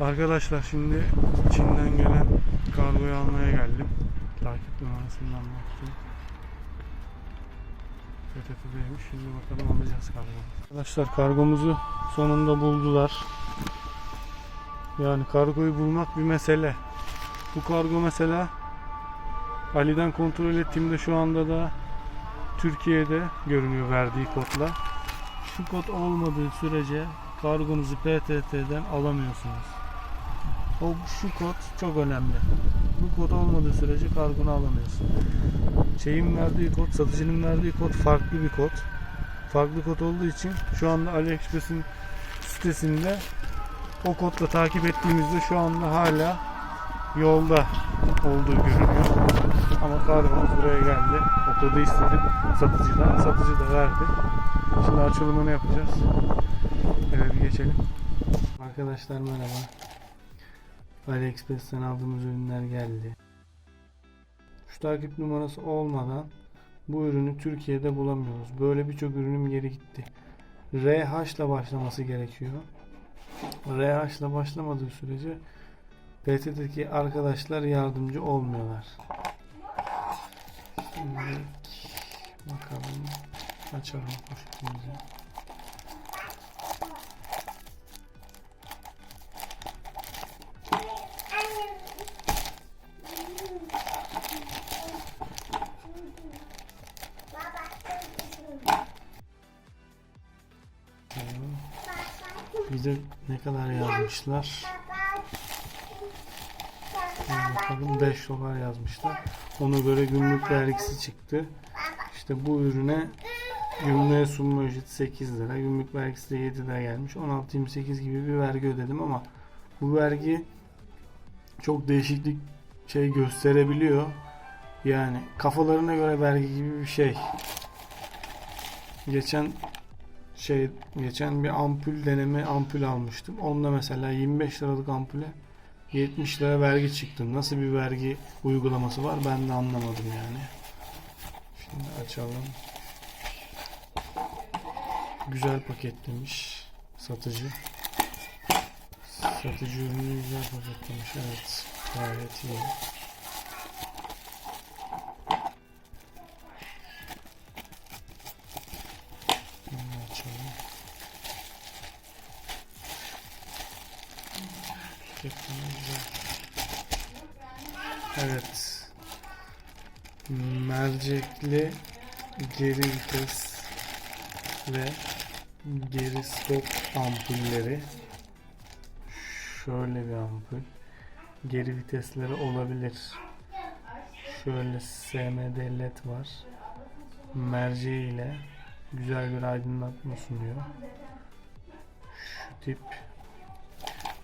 Arkadaşlar şimdi Çin'den gelen kargoyu almaya geldim. Takip numarasından baktım. PTT'deymiş. Şimdi bakalım alacağız kargomuzu. Arkadaşlar kargomuzu sonunda buldular. Yani kargoyu bulmak bir mesele. Bu kargo mesela Ali'den kontrol ettiğimde şu anda da Türkiye'de görünüyor verdiği kodla. Şu kod olmadığı sürece kargonuzu PTT'den alamıyorsunuz. O şu kod çok önemli. Bu kod olmadığı sürece kargonu alamıyorsun. Şeyin verdiği kod, satıcının verdiği kod farklı bir kod. Farklı kod olduğu için şu anda AliExpress'in sitesinde o kodla takip ettiğimizde şu anda hala yolda olduğu görünüyor. Ama kargomuz buraya geldi. O kodu istedim satıcıdan. Satıcı da verdi. Şimdi açılımını yapacağız. Evet geçelim. Arkadaşlar merhaba. AliExpress'ten aldığımız ürünler geldi. Şu takip numarası olmadan bu ürünü Türkiye'de bulamıyoruz. Böyle birçok ürünüm geri gitti. RH ile başlaması gerekiyor. RH ile başlamadığı sürece PTT'deki arkadaşlar yardımcı olmuyorlar. Şimdi bakalım açalım poşetimizi. Bize ne kadar yazmışlar? Bakalım 5 dolar yazmışlar. Ona göre gümrük vergisi çıktı. İşte bu ürüne gümrüğe sunma ücreti 8 lira. Gümrük vergisi de 7 lira gelmiş. 16-28 gibi bir vergi ödedim ama bu vergi çok değişiklik şey gösterebiliyor. Yani kafalarına göre vergi gibi bir şey. Geçen şey geçen bir ampul deneme ampul almıştım. Onda mesela 25 liralık ampule 70 lira vergi çıktı. Nasıl bir vergi uygulaması var ben de anlamadım yani. Şimdi açalım. Güzel paketlemiş satıcı. Satıcı ürünü güzel paketlemiş. Evet. Gayet iyi. Evet. Mercekli geri vites ve geri stop ampulleri. Şöyle bir ampul. Geri vitesleri olabilir. Şöyle SMD led var. Merceği ile güzel bir aydınlatma sunuyor. Şu tip.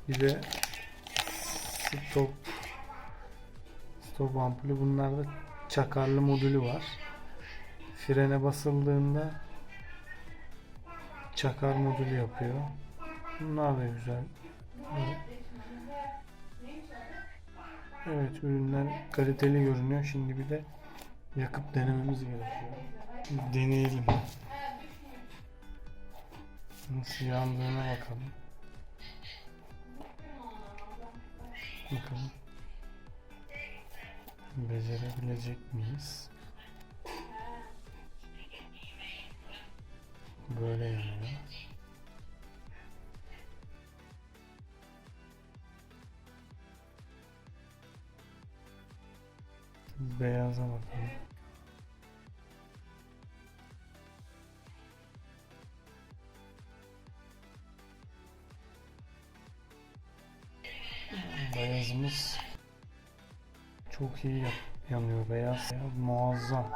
Bir de stop stop ampulü. Bunlarda çakarlı modülü var. Frene basıldığında çakar modülü yapıyor. Bunlar da güzel. Evet ürünler kaliteli görünüyor. Şimdi bir de yakıp denememiz gerekiyor. Deneyelim. Nasıl yandığına bakalım. Bakalım. Becerebilecek miyiz? Böyle yanıyor. Beyaza bakalım. Beyazımız çok iyi yanıyor beyaz. beyaz muazzam.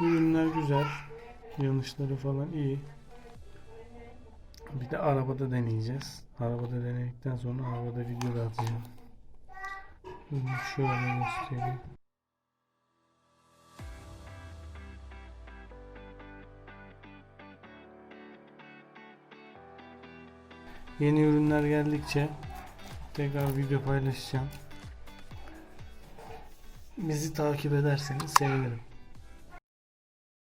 Ürünler güzel. Yanışları falan iyi. Bir de arabada deneyeceğiz. Arabada denedikten sonra arabada video da atacağım. Şöyle göstereyim. Yeni ürünler geldikçe tekrar video paylaşacağım. Bizi takip ederseniz sevinirim.